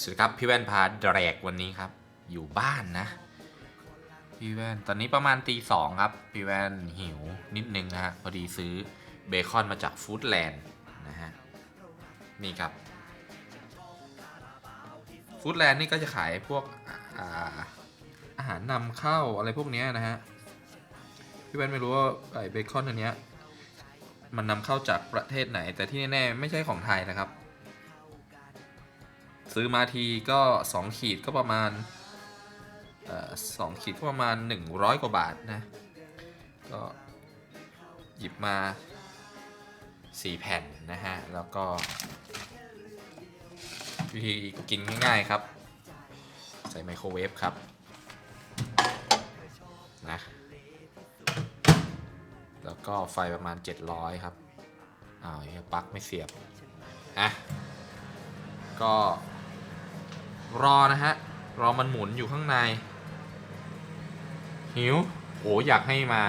สวัสดีครับ พี่แว่นพาแดรกวันนี้ครับ อยู่บ้านนะ พี่แว่นตอนนี้ประมาณตีสองครับ พี่แว่นหิวนิดนึงนะฮะพอดีซื้อเบคอนมาจากฟู้ดแลนด์นะฮะนี่ครับฟู้ดแลนด์นี่ก็จะขายพวกอาอาหารนำเข้าอะไรพวกนี้นะฮะพี่แว่นไม่รู้ว่าไอเบคอนอันเนี้ยมันนำเข้าจากประเทศไหน แต่ที่แน่ๆไม่ใช่ของไทยนะครับ ซื้อมาทีก็ 2 ขีดก็ประมาณสองขีดก็ประมาณ 100 กว่าบาทนะ ก็หยิบมา 4 แผ่นนะฮะ แล้วก็ วิธีกินง่ายๆครับ ใส่ไมโครเวฟครับ นะ แล้วก็ไฟประมาณ 700 ครับอ้าวปลั๊กไม่เสียบ อะ ก็ รอนะฮะ รอมันหมุนอยู่ข้างใน หิวโหอยากให้มา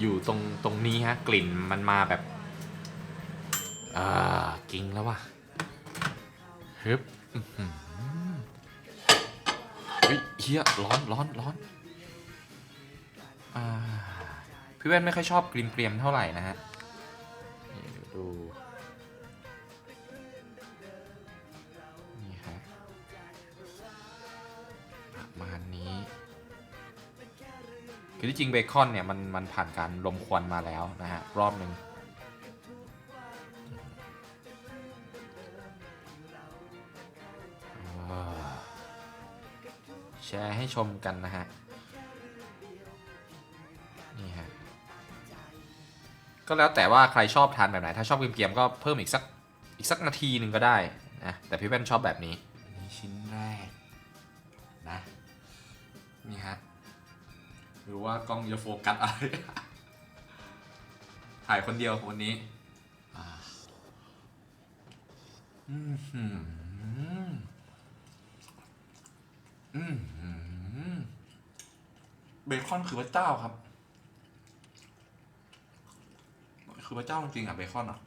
อยู่ตรงตรงนี้ฮะ กลิ่นมันมาแบบอ่ากิงแล้วว่ะฮึบเฮ้ยเฮียร้อนร้อนร้อนอพี่แว่นไม่ค่อยชอบกลิ่นเกรียมเท่าไหร่นะฮะดี๋ คือที่จริงเบคอนเนี่ยมันมันผ่านการลมควันมาแล้วนะฮะ รอบหนึ่งแชร์ให้ชมกันนะฮะ นี่ฮะ ก็แล้วแต่ว่าใครชอบทานแบบไหน ถ้าชอบเกรียมๆก็เพิ่มอีกสักอีกสักนาทีหนึ่งก็ได้นะแต่พี่แว่นชอบแบบนี้นี่ชิ้นแรกนะ นี่ฮะ หรือว่ากล้องจะโฟกัสอะไร ถ่ายคนเดียววันนี้อืมหืมอืมเบคอนคือพระเจ้าครับ คือพระเจ้าจริงอะเบคอนอะ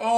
โอ้